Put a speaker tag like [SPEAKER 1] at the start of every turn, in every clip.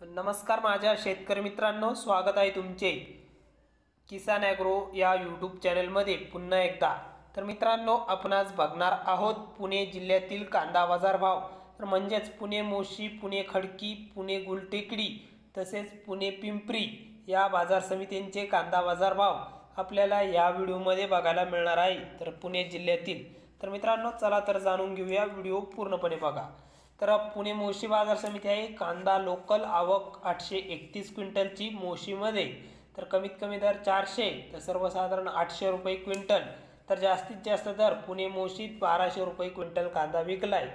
[SPEAKER 1] नमस्कार माझ्या शेतकरी मित्रांनो स्वागत आहे तुमचे किसान ॲग्रो या यूट्यूब चॅनलमध्ये पुन्हा एकदा. तर मित्रांनो आपण आज बघणार आहोत पुणे जिल्ह्यातील कांदा बाजार भाव. तर म्हणजेच पुणे मोशी पुणे खडकी पुणे गुलटेकडी तसेच पुणे पिंपरी या बाजार समितींचे कांदा बाजार भाव आपल्याला या व्हिडिओमध्ये बघायला मिळणार आहे. तर पुणे जिल्ह्यातील. तर मित्रांनो चला तर जाणून घेऊया. व्हिडिओ पूर्णपणे बघा. तर पुणे मोशी बाजार समिती आहे. कांदा लोकल आवक आठशे एकतीस क्विंटलची मोशीमध्ये. तर कमीत कमी दर चारशे तर सर्वसाधारण आठशे रुपये क्विंटल. तर जास्तीत जास्त दर पुणे मोशीत बाराशे रुपये क्विंटल कांदा विकलाय.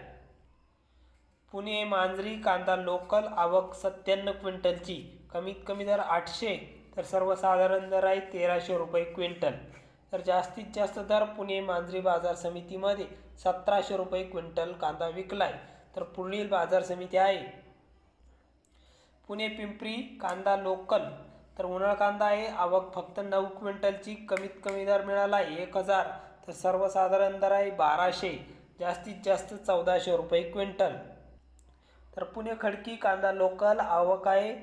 [SPEAKER 1] पुणे मांजरी कांदा लोकल आवक सत्त्याण्णव क्विंटलची कमीत कमी दर आठशे तर सर्वसाधारण दर आहे तेराशे रुपये क्विंटल. तर जास्तीत जास्त दर पुणे मांजरी बाजार समितीमध्ये सतराशे रुपये क्विंटल कांदा विकलाय. तर पुढील बाजार समिती आहे. पुणे पिंपरी कांदा लोकल. तर उन्हाळ कांदा आहे आवक फक्त नऊ क्विंटलची कमीत कमी दर मिळाला आहे एक हजार. तर सर्वसाधारण दर आहे बाराशे जास्तीत जास्त चौदाशे रुपये क्विंटल. तर पुणे खडकी कांदा लोकल आवक आहे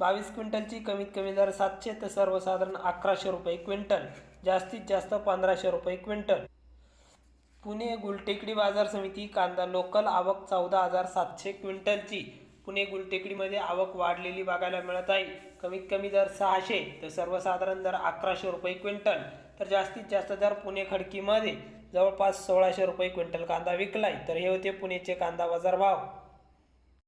[SPEAKER 1] बावीस क्विंटलची कमीत कमी दर सातशे तर सर्वसाधारण अकराशे रुपये क्विंटल जास्तीत जास्त पंधराशे रुपये क्विंटल. पुणे गुलटेकडी बाजार समिती कांदा लोकल आवक चौदा हजार सातशे क्विंटलची. पुणे गुलटेकडीमध्ये आवक वाढलेली बघायला मिळत आहे. कमीत कमी दर सहाशे तर सर्वसाधारण दर अकराशे रुपये क्विंटल. तर जास्तीत जास्त दर पुणे खडकीमध्ये. जवळपास सोळाशे रुपये क्विंटल कांदा विकलाय. तर हे होते पुणेचे कांदा बाजार भाव.